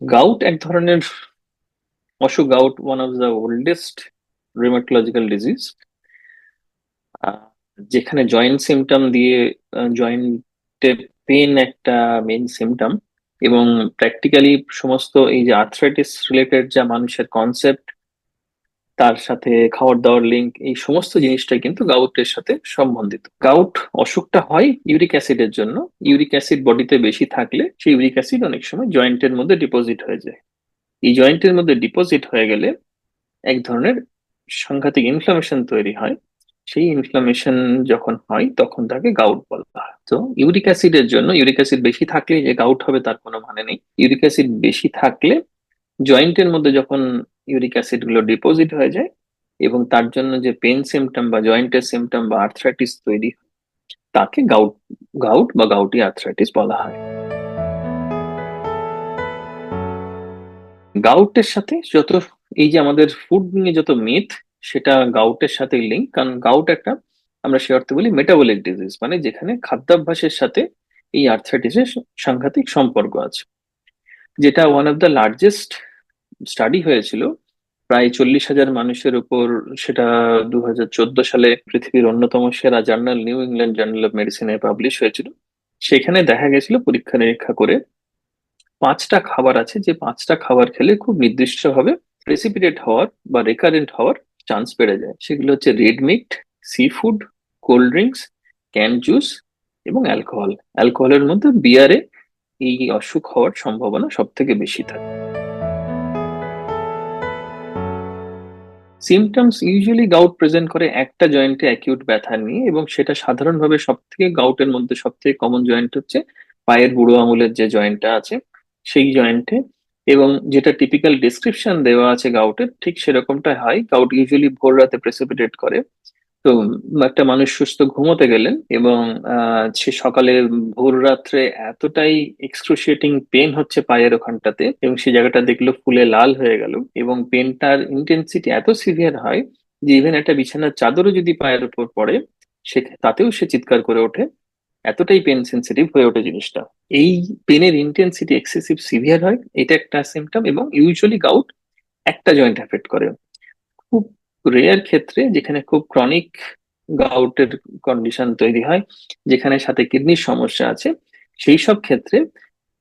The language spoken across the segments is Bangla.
গাউট এক ধরনের অসুখ gout one of the oldest rheumatological disease যেখানে জয়েন্ট সিমটম দিয়ে জয়েন্টে পেন একটা মেন সিমটম এবং প্র্যাকটিক্যালি সমস্ত এই যে আর্থ্রাইটিস রিলেটেড যা মানুষের কনসেপ্ট তার সাথে খাওয়ার দাওয়ার লিঙ্ক এই সমস্ত জিনিসটাই কিন্তু গাউটের সাথে সম্বন্ধিত। গাউট অসুখটা হয় ইউরিক অ্যাসিডের জন্য। ইউরিক অ্যাসিড বডিতে বেশি থাকলে সেই ইউরিক অ্যাসিড অনেক সময় জয়েন্টের মধ্যে ডিপোজিট হয়ে যায়। এই জয়েন্টের মধ্যে ডিপোজিট হয়ে গেলে এক ধরনের সাংঘাতিক ইনফ্লামেশন তৈরি হয়। সেই ইনফ্লামেশন যখন হয়, তখন তাকে গাউট বলা হয়। তো ইউরিক অ্যাসিডের জন্য ইউরিক অ্যাসিড বেশি থাকলে যে গাউট হবে তার কোনো মানে নেই। ইউরিক অ্যাসিড বেশি থাকলে জয়েন্টের মধ্যে যখন ইউরিক অ্যাসিডগুলো ডিপোজিট হয়ে যায় এবং তার জন্য যে পেন সিমটম বা জয়েন্টের সিমটম বা আর্থ্রাইটিস তৈরি হয়, তাকে গাউট গাউট বা গাউটি আর্থ্রাইটিস বলা হয়। গাউটের সাথে যত, এই যে আমাদের ফুড নিয়ে যত মিথ সেটা গাউটের সাথে লিঙ্ক কারণ গাউট একটা, আমরা সে অর্থে বলি মেটাবলিক ডিজিজ মানে যেখানে খাদ্যাভ্যাসের সাথে এই আর্থ্রাইটিসের সাংঘাতিক সম্পর্ক আছে। যেটা one of the largest study হয়েছিল, প্রায় চল্লিশ হাজার মানুষের উপর সেটা দু হাজার চোদ্দ সালে পৃথিবীর অন্যতম সেরা journal New England journal of মেডিসিনে publish হয়েছিল। সেখানে দেখা গেছিল পরীক্ষা নিরীক্ষা করে পাঁচটা খাবার আছে, যে পাঁচটা খাবার খেলে খুব নির্দিষ্টভাবে প্রেসিপিটেট হওয়ার বা রেকারেন্ট হওয়ার চান্স বেড়ে যায়। সেগুলো হচ্ছে red meat sea food cold drinks can juice এবং অ্যালকোহল অ্যালকোহলের মধ্যে বিয়ারে এই অসুখ হওয়ার সম্ভাবনা সব থেকে বেশি থাকে। সিমটমস ইউজুয়ালি গাউট প্রেজেন্ট করে একটা জয়েন্টে অ্যাকিউট ব্যথা নিয়ে এবং সেটা সাধারণভাবে সব থেকে গাউটের মধ্যে সব থেকে কমন জয়েন্ট হচ্ছে পায়ের বুড়ো আঙুলের যে জয়েন্টটা আছে, সেই জয়েন্টে এবং যেটা টিপিক্যাল ডিসক্রিপশন দেওয়া আছে গাউটের ঠিক সেরকমটা হয়। গাউট ইউজুয়ালি ভোর রাতে প্রেসিপিটেট করে। তো একটা মানুষ সুস্থ ঘুমোতে গেলেন এবং সে সকালে ভোর রাত্রে এতটাই এক্সক্রুশিয়েটিং পেন হচ্ছে পায়ের ওখানটাতে এবং সেই জায়গাটা দেখল ফুলে লাল হয়ে গেল এবং পেনটার ইন্টেন্সিটি এত সিভিয়ার হয় যে ইভেন একটা বিছানার চাদরও যদি পায়ের উপর পড়ে, সে তাতেও সে চিৎকার করে ওঠে। এতটাই পেন সেন্সিটিভ হয়ে ওঠে জিনিসটা। এই পেনের ইন্টেন্সিটি এক্সেসিভ সিভিয়ার হয়, এটা একটা সিমটম এবং ইউজুয়ালি গাউট একটা জয়েন্ট এফেক্ট করে। খুব রেয়ার ক্ষেত্রে যেখানে খুব ক্রনিক গাউটের কন্ডিশন তৈরি হয়, যেখানে সাথে কিডনির সমস্যা আছে, সেই সব ক্ষেত্রে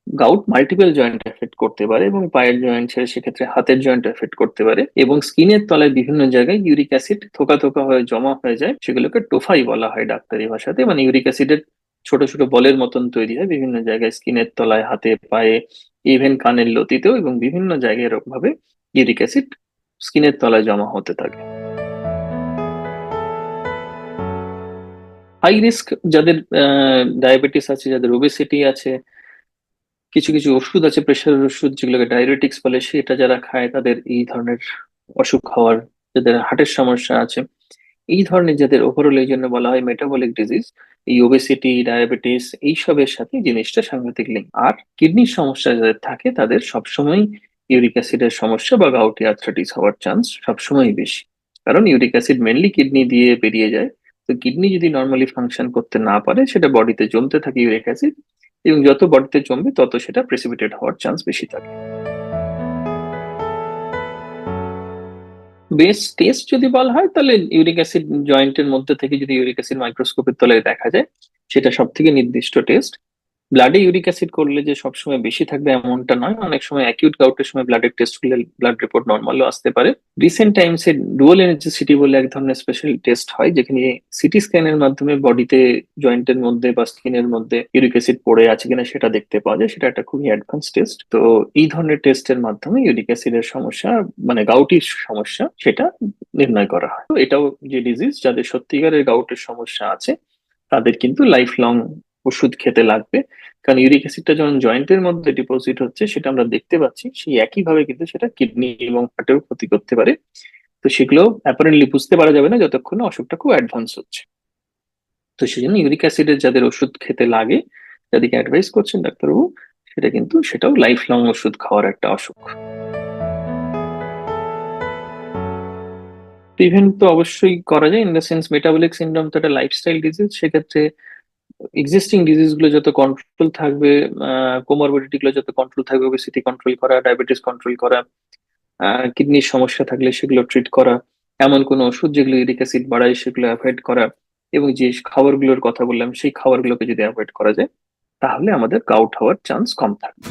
গাউট মাল্টিপল জয়েন্ট এফেক্ট করতে পারে এবং পায়ের জয়েন্ট ছেড়ে সেক্ষেত্রে হাতের জয়েন্ট এফেক্ট করতে পারে এবং স্কিনের তলায় বিভিন্ন জায়গায় ইউরিক অ্যাসিড থোকা থোকা হয়ে জমা হয়ে যায়, সেগুলোকে টোফাই বলা হয় ডাক্তারি ভাষাতে। মানে ইউরিক অ্যাসিডের ছোট ছোট বলের মতন তৈরি হয় বিভিন্ন জায়গায় স্কিনের তলায়, হাতে, পায়ে ইভেন কানের লতিতেও এবং বিভিন্ন জায়গায় এরকম ভাবে ইউরিক অ্যাসিড স্কিনের তলায় জমা হতে থাকে। হাই রিস্ক যাদের ডায়াবেটিস আছে, যাদের ওবেসিটি আছে, কিছু কিছু ওষুধ আছে প্রেশারের ওষুধ যেগুলোকে ডায়াবেটিক্স বলে, সেটা যারা খায়, তাদের এই ধরনের অসুখ হওয়ার, যাদের হার্টের সমস্যা আছে, এই ধরনের যাদের ওভারঅল এই জন্য বলা হয় মেটাবলিক ডিজিজ এই ওবেসিটি ডায়াবেটিস এইসবের সাথে জিনিসটা সাংঘাতিক লিঙ্ক আর কিডনির সমস্যা যাদের থাকে, তাদের সবসময় ইউরিক অ্যাসিডের সমস্যা বা গাউটি আর্থ্রাইটিস হওয়ার চান্স সবসময় বেশি। কারণ ইউরিক অ্যাসিড মেনলি কিডনি দিয়ে বেরিয়ে যায়। তো কিডনি যদি নর্মালি ফাংশন করতে না পারে, সেটা বডিতে জমতে থাকে ইউরিক অ্যাসিড এবং যত বডিতে জমবে, তত সেটা প্রেসিপিটেট হওয়ার চান্স বেশি থাকে। বেস টেস্ট যদি বলা হয়, তাহলে ইউরিক অ্যাসিড জয়েন্টের মধ্যে থেকে যদি ইউরিক অ্যাসিড মাইক্রোস্কোপের তলায় দেখা যায়, সেটা সব থেকে নির্দিষ্ট টেস্ট ব্লাডে ইউরিক অ্যাসিড করলে যে সবসময় বেশি থাকবে এমনটা নয়। অনেক সময় অ্যাকিউট গাউটের সময় ব্লাডের টেস্ট করলে ব্লাড রিপোর্ট নর্মালও আসতে পারে। রিসেন্ট টাইমস টাইমসে ডুয়াল এনার্জি সিটি বলে এক ধরনের স্পেশাল টেস্ট হয়, যেখানে সিটি স্ক্যানের মাধ্যমে বডিতে জয়েন্টের মধ্যে বা স্কিনের মধ্যে ইউরিক অ্যাসিড পড়ে আছে কিনা সেটা দেখতে পাওয়া যায়। সেটা একটা খুবই অ্যাডভান্স টেস্ট তো এই ধরনের টেস্টের মাধ্যমে ইউরিক অ্যাসিডের সমস্যা মানে গাউটির সমস্যা, সেটা নির্ণয় করা হয়। তো এটাও যে ডিজিজ যাদের সত্যিকারের গাউটের সমস্যা আছে, তাদের কিন্তু লাইফ লং ওষুধ খেতে লাগবে। কারণ ইউরিক অ্যাসিডটা যখন জয়েন্টের মধ্যে ডিপোজিট হচ্ছে, সেটা আমরা দেখতে পাচ্ছি, সেই একইভাবে কিন্তু সেটা কিডনি এবং হার্টেও ক্ষতি করতে পারে। তো সেগুলো অ্যাপারেন্টলি বুঝতে পারা যাবে না যতক্ষণ অসুখটা খুব অ্যাডভান্স হচ্ছে। তো সেই জন্য ইউরিক অ্যাসিডের যাদের ওষুধ খেতে লাগে, যাদেরকে অ্যাডভাইস করছেন ডাক্তারবাবু, সেটা কিন্তু সেটাও লাইফ লং ওষুধ খাওয়ার একটা অসুখ। প্রিভেন্ট তো অবশ্যই করা যায়। In the sense metabolic syndrome তো একটা লাইফস্টাইল ডিজিজ সেক্ষেত্রে এক্সিস্টিং ডিজিজগুলো যত কন্ট্রোল থাকবে কোমরবিডিটি গুলো যত কন্ট্রোল থাকবে ওবেসিটি কন্ট্রোল করা ডায়াবেটিস কন্ট্রোল করা কিডনির সমস্যা থাকলে সেগুলো ট্রিট করা, এমন কোনো ওষুধ যেগুলো ইউরিক অ্যাসিড বাড়ায় সেগুলো অ্যাভয়েড করা এবং যে খাবারগুলোর কথা বললাম, সেই খাবারগুলোকে যদি অ্যাভয়েড করা যায়, তাহলে আমাদের গাউট হওয়ার চান্স কম থাকবে।